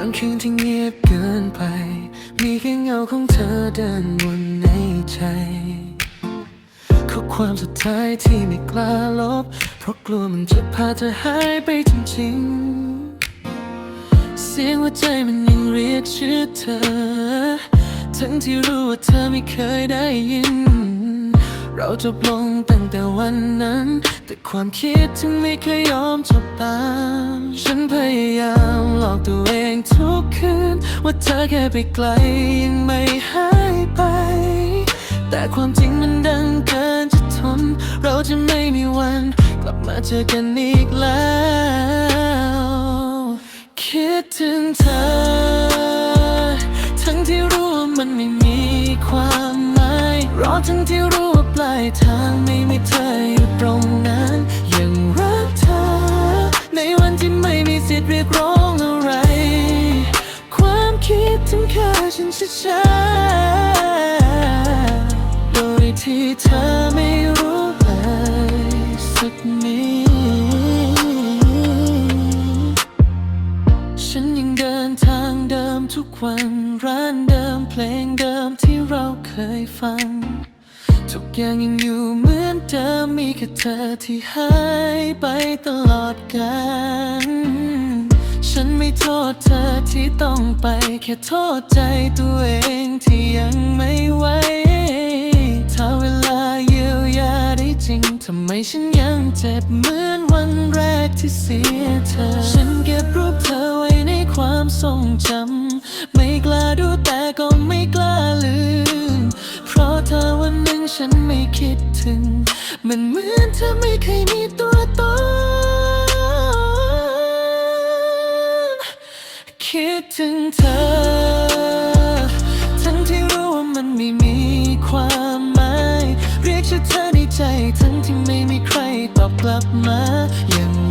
างคืนที่เงียบเกินไป มีแค่เงาของเธอเดินวนในใจข้อความสุดท้ายที่ไม่กล้าลบ เพราะกลัวมันจะพาเธอหายไปจริงๆ เสียงหัวใจมันยังเรียกชื่อเธอ ทั้งที่รู้ว่าเธอไม่เคยได้ยิน เราจบลงตั้งแต่วันนั้น แต่ความคิดถึงไม่เคยยอมจบตาม ฉันพยายาม อกตัวเองทุกคืน ว่าเธอแค่ไปไกลยังไม่หายไป แต่ความจริงมันดังเกินจะทน เราจะไม่มีวัน กลับมาเจอกันอีกแล้ว คิดถึงเธอ ทั้งที่รู้ว่ามันไม่มีความหมายรอทั้งที่รู้ว่าปลายทางไม่มีเธออยู่ตรงนั้นยัง ที่เธอไม่รู้เลยสักนิดฉันยังเดินทางเดิมทุกวันร้านเดิมเพลงเดิมที่เราเคยฟัง ทุกอย่างยังอยู่เหมือนเดิมมีแค่เธอที่หายไปตลอดกาลฉันไม่โทษเธอที่ต้องไป แค่โทษใจตัวเองที่ยังไม่ไหว ที่เสียเธอ ฉันเก็บรูปเธอไว้ในความทรงจำ ไม่กล้าดูแต่ก็ไม่กล้าลืม เพราะเธอวันหนึ่งฉันไม่คิดถึง มันเหมือนเธอไม่เคยมีตัวตน คิดถึงเธอทั้งที่รู้ว่ามันไม่มีความหมายเรียกชื่อเธอในใจทั้งที่ไม่มีใครตอบกลับมายัง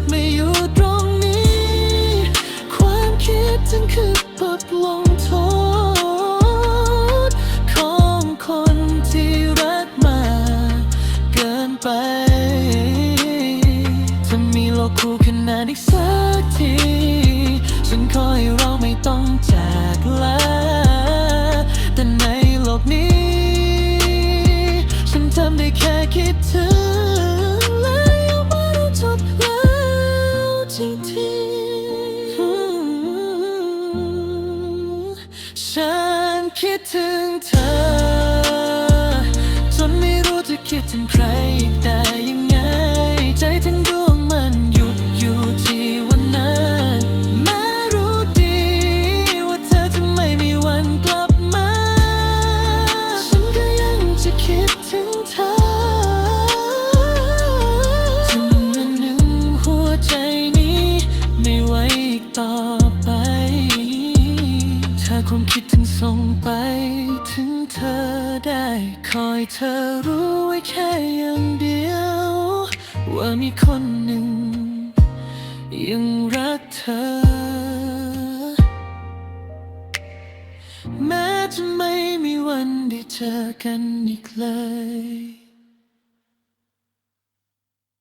ที่เธอเลือกไม่อยู่ตรงนี้ ความคิดถึงคือบทลงโทษ ของคนที่รักมาเกินไป จะมีโลกคู่ขนานอีกสักที ฉันขอให้เราไม่ต้องจากลาานคิดถึงเธอ จนไม่รู้จะคิดถึงใครอีกได้ยัง ส่งไปถึงเธอได้ คอยเธอรู้ไว้แค่อย่างเดียว ว่ามีคนหนึ่ง ยังรักเธอ แม้จะไม่มีวันได้เจอกันอีกเลย